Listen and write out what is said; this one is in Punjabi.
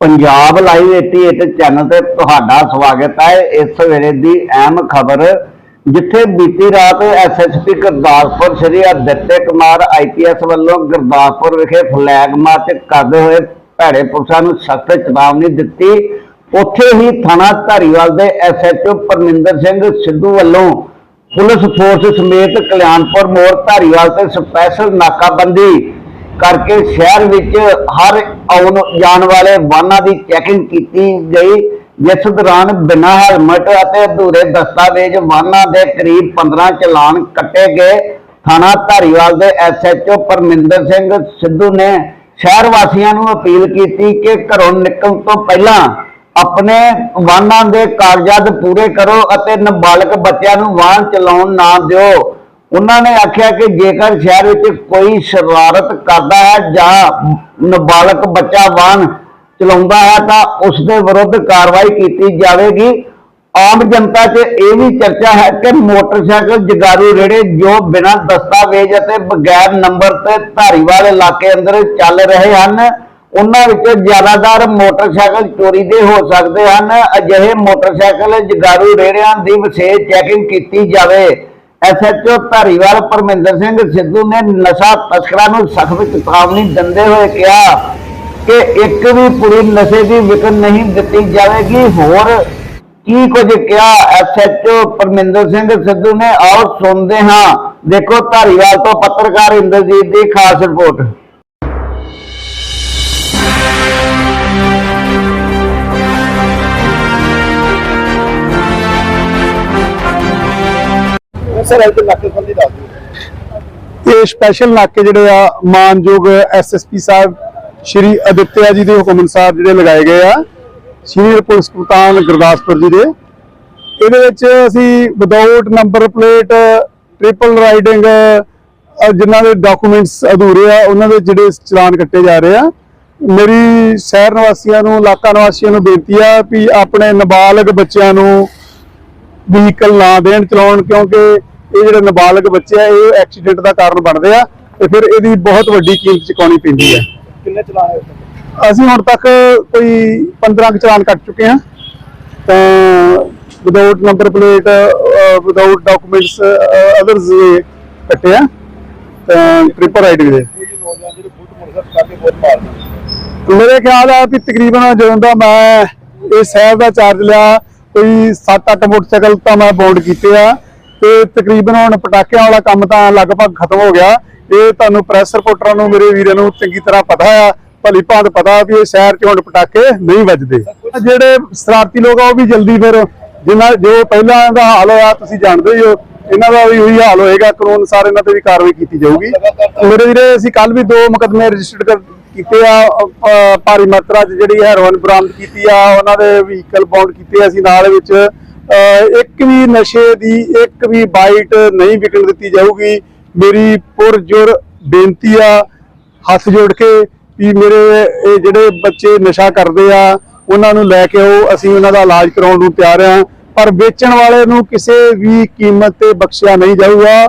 ਪੰਜਾਬ ਲਾਈਵ 88 ਚੈਨਲ ਤੇ ਤੁਹਾਡਾ ਸਵਾਗਤ ਹੈ। ਇਸ ਵੇਲੇ ਦੀ ਅਹਿਮ ਖਬਰ, ਜਿੱਥੇ ਬੀਤੀ ਰਾਤ ਐਸਐਸਪੀ ਗੁਰਦਾਸਪੁਰ ਸ਼੍ਰੀ ਅਦਿੱਤੇ ਕੁਮਾਰ ਆਈਪੀਐਸ ਵੱਲੋਂ ਗੁਰਦਾਸਪੁਰ ਵਿਖੇ ਫਲੈਗ ਮਾਰਚ ਕਰਦੇ ਹੋਏ ਭੈੜੇ ਪੁਲਿਸਾਂ ਨੂੰ ਸਖਤ ਚੇਤਾਵਨੀ ਦਿੱਤੀ। ਉੱਥੇ ਹੀ ਥਾਣਾ ਧਾਰੀਵਾਲ ਦੇ ਐਸਐਚਓ ਪਰਮਿੰਦਰ ਸਿੰਘ ਸਿੱਧੂ ਵੱਲੋਂ ਪੁਲਿਸ ਫੋਰਸ ਸਮੇਤ ਕਲਿਆਣਪੁਰ ਮੋੜ ਧਾਰੀਵਾਲ ਤੇ ਸਪੈਸ਼ਲ ਨਾਕਾਬੰਦੀ ਕਰਕੇ ਸ਼ਹਿਰ ਵਿੱਚ ਹਰ ਆਉਣ ਜਾਣ ਵਾਲੇ ਵਾਹਨਾਂ ਦੀ ਚੈਕਿੰਗ ਕੀਤੀ ਗਈ, ਜਿਸ ਦੌਰਾਨ ਬਿਨਾਂ ਹੈਲਮਟ ਅਤੇ ਅਧੂਰੇ ਦਸਤਾਵੇਜ਼ ਵਾਹਨਾਂ ਦੇ ਕਰੀਬ 15 ਚਲਾਨ ਕੱਟੇ ਗਏ। ਥਾਣਾ ਧਾਰੀਵਾਲ ਦੇ ਐਸਐਚਓ ਪਰਮਿੰਦਰ ਸਿੰਘ ਸਿੱਧੂ ਨੇ ਸ਼ਹਿਰ ਵਾਸੀਆਂ ਨੂੰ ਅਪੀਲ ਕੀਤੀ ਕਿ ਘਰੋਂ ਨਿਕਲਣ ਤੋਂ ਪਹਿਲਾਂ ਆਪਣੇ ਵਾਹਨਾਂ ਦੇ ਕਾਗਜ਼ਾਤ ਪੂਰੇ ਕਰੋ ਅਤੇ ਨਾਬਾਲਗ ਬੱਚਿਆਂ ਨੂੰ ਵਾਹਨ ਚਲਾਉਣ ਨਾ ਦਿਓ। ਉਹਨਾਂ ਨੇ ਆਖਿਆ ਕਿ ਜੇਕਰ ਸ਼ਹਿਰ ਵਿੱਚ ਕੋਈ ਸ਼ਰਾਰਤ ਕਰਦਾ ਹੈ ਜਾਂ ਨਾਬਾਲਗ ਬੱਚਾ ਵਾਹਨ ਚਲਾਉਂਦਾ ਹੈ ਤਾਂ ਉਸ ਦੇ ਵਿਰੁੱਧ ਕਾਰਵਾਈ ਕੀਤੀ ਜਾਵੇਗੀ। ਆਮ ਜਨਤਾ 'ਚ ਇਹ ਵੀ ਚਰਚਾ ਹੈ ਕਿ ਮੋਟਰਸਾਈਕਲ ਜਗਾਰੂ ਰੇੜੇ ਜੋ ਬਿਨਾਂ ਦਸਤਾਵੇਜ਼ ਅਤੇ ਬਗੈਰ ਨੰਬਰ ਤੇ ਧਾਰੀਵਾਲ ਇਲਾਕੇ ਅੰਦਰ ਚੱਲ ਰਹੇ ਹਨ, ਉਹਨਾਂ ਵਿੱਚੋਂ ਜ਼ਿਆਦਾਤਰ ਮੋਟਰਸਾਈਕਲ ਚੋਰੀ ਦੇ ਹੋ ਸਕਦੇ ਹਨ। ਅਜਿਹੇ ਮੋਟਰਸਾਈਕਲ ਜਗਾਰੂ ਰੇੜਿਆਂ ਦੀ ਵਿਸ਼ੇਸ਼ ਚੈਕਿੰਗ ਕੀਤੀ ਜਾਵੇ। ਐਸਐਚਓ ਧਾਰੀਵਾਲ ਪਰਮਿੰਦਰ ਸਿੰਘ ਸਿੱਧੂ ਨੇ ਨਸ਼ਾ ਤਸਕਰਾਂ ਨੂੰ ਸਖਤ ਚੇਤਾਵਨੀ ਦਿੰਦੇ ਹੋਏ ਕਿਹਾ ਕਿ ਇੱਕ ਵੀ ਪੁਰੀ ਨਸ਼ੇ ਦੀ ਵਿਕਨ ਨਹੀਂ ਦਿੱਤੀ ਜਾਵੇਗੀ। ਹੋਰ ਕੀ ਕੁਝ ਕਿਹਾ ਐਸਐਚਓ ਪਰਮਿੰਦਰ ਸਿੰਘ ਸਿੱਧੂ ਨੇ? ਆਓ ਸੁਣਦੇ ਹਾਂ। ਦੇਖੋ ਧਾਰੀਵਾਲ ਤੋਂ ਪੱਤਰਕਾਰ ਇੰਦਰਜੀਤ ਦੀ ਖਾਸ ਰਿਪੋਰਟ। ਸਰ, ਇਹ ਨਾਕੇਬੰਦੀ ਦੱਸ ਦਿਓ। ਇਹ ਸਪੈਸ਼ਲ ਨਾਕੇ ਜਿਹੜੇ ਆ, ਮਾਨਯੋਗ ਐਸਐਸਪੀ ਸਾਹਿਬ, ਸ਼੍ਰੀ ਅਦਿੱਤਿਆ ਜੀ ਦੇ ਹੁਕਮ ਅਨੁਸਾਰ ਜਿਹੜੇ ਲਗਾਏ ਗਏ ਆ ਸੀਨੀਅਰ ਪੁਲਿਸ ਕਪਤਾਨ ਗੁਰਦਾਸਪੁਰ ਜੀ ਦੇ। ਇਹਦੇ ਵਿੱਚ ਅਸੀਂ without number plate triple riding ਜਿਨ੍ਹਾਂ ਦੇ ਡਾਕੂਮੈਂਟਸ ਅਧੂਰੇ ਆ, ਉਹਨਾਂ ਦੇ ਜਿਹੜੇ ਚਲਾਨ ਕੱਟੇ ਜਾ ਰਹੇ ਆ। ਮੇਰੀ ਸ਼ਹਿਰ ਨਿਵਾਸੀਆਂ ਨੂੰ, ਇਲਾਕਾ ਨਿਵਾਸੀਆਂ ਨੂੰ ਬੇਨਤੀ ਆ ਵੀ ਆਪਣੇ ਨਾਬਾਲਗ ਬੱਚਿਆਂ ਨੂੰ ਵਹੀਕਲ ਨਾ ਦੇਣ ਚਲਾਉਣ, ਕਿਉਂਕਿ ਇਹ ਜਿਹੜੇ ਨਾਬਾਲਗ ਬੱਚੇ ਆ ਇਹ ਐਕਸੀਡੈਂਟ ਦਾ ਕਾਰਨ ਬਣਦੇ ਆ ਤੇ ਫਿਰ ਇਹਦੀ ਬਹੁਤ ਵੱਡੀ ਕੀਮਤ ਚੁਕਾਉਣੀ ਪੈਂਦੀ ਹੈ ਕਿੰਨੇ ਚਲਾਨ ਹੋਏ ਅਸੀਂ ਹੁਣ ਤੱਕ ਕੋਈ 15 ਕੁ ਚਲਾਨ ਕੱਟ ਚੁੱਕੇ ਹਾਂ ਤਾਂ without number plate without documents others ਕੱਟੇ ਆ। ਤਾਂ ਟ੍ਰਿਪਲ ਰਾਈਡਿੰਗ ਦੇ। ਮੇਰੇ ਖਿਆਲ ਆ ਵੀ ਤਕਰੀਬਨ ਜਦੋਂ ਦਾ ਮੈਂ ਇਹ ਸ਼ਹਿਰ ਦਾ ਚਾਰਜ ਲਿਆ ਕੋਈ 7-8 ਮੋਟਰਸਾਈਕਲ ਤਾਂ ਮੈਂ ਬੌਂਡ ਕੀਤੇ ਆ। ਤੇ ਤਕਰੀਬਨ ਹੁਣ ਪਟਾਕਿਆਂ ਵਾਲਾ ਕੰਮ ਤਾਂ ਲਗਭਗ ਖਤਮ ਹੋ ਗਿਆ। ਇਹ ਤੁਹਾਨੂੰ ਪ੍ਰੈਸ ਰਿਪੋਰਟਰਾਂ ਨੂੰ, ਮੇਰੇ ਵੀਰਾਂ ਨੂੰ ਚੰਗੀ ਤਰ੍ਹਾਂ ਪਤਾ ਆ। ਭਲੀ ਭਾਂਤ ਪਤਾ ਵੀ ਇਹ ਸ਼ਹਿਰ 'ਚ ਹੁਣ ਪਟਾਕੇ ਨਹੀਂ ਵੱਜਦੇ। ਜਿਹੜੇ ਸ਼ਰਾਰਤੀ ਲੋਕ ਆ, ਉਹ ਵੀ ਜਲਦੀ ਫਿਰ ਜਿਨ੍ਹਾਂ ਜੋ ਪਹਿਲਾਂ ਦਾ ਹਾਲ ਹੋਇਆ, ਤੁਸੀਂ ਜਾਣਦੇ ਹੀ ਹੋ, ਇਹਨਾਂ ਦਾ ਵੀ ਉਹੀ ਹਾਲ ਹੋਏਗਾ। ਕਾਨੂੰਨ ਅਨੁਸਾਰ ਇਹਨਾਂ ਤੇ ਵੀ ਕਾਰਵਾਈ ਕੀਤੀ ਜਾਊਗੀ। ਮੇਰੇ ਵੀਰੇ, ਅਸੀਂ ਕੱਲ ਵੀ ਦੋ ਮੁਕਦਮੇ ਰਜਿਸਟਰਡ ਕੀਤੇ ਆ। ਭਾਰੀ ਮਾਤਰਾ 'ਚ ਜਿਹੜੀ ਹੈਰੋਇਨ ਬਰਾਮਦ ਕੀਤੀ ਆ, ਉਹਨਾਂ ਦੇ ਵਹੀਕਲ ਬਾਉਂਡ ਕੀਤੇ ਅਸੀਂ ਨਾਲ ਵਿੱਚ। ਇੱਕ ਵੀ ਨਸ਼ੇ ਦੀ, ਇੱਕ ਵੀ ਬਾਈਟ ਨਹੀਂ ਵਿਕਣ ਦਿੱਤੀ ਜਾਊਗੀ। ਮੇਰੀ ਪੁਰਜੁਰ ਬੇਨਤੀ ਆ, ਹੱਥ ਜੋੜ ਕੇ ਵੀ ਮੇਰੇ ਇਹ ਜਿਹੜੇ ਬੱਚੇ ਨਸ਼ਾ ਕਰਦੇ ਆ, ਉਹਨਾਂ ਨੂੰ ਲੈ ਕੇ ਆਓ। ਅਸੀਂ ਉਹਨਾਂ ਦਾ ਇਲਾਜ ਕਰਾਉਣ ਨੂੰ ਤਿਆਰ ਆ। ਪਰ ਵੇਚਣ ਵਾਲੇ ਨੂੰ ਕਿਸੇ ਵੀ ਕੀਮਤ ਤੇ ਬਖਸ਼ਿਆ ਨਹੀਂ ਜਾਊਗਾ।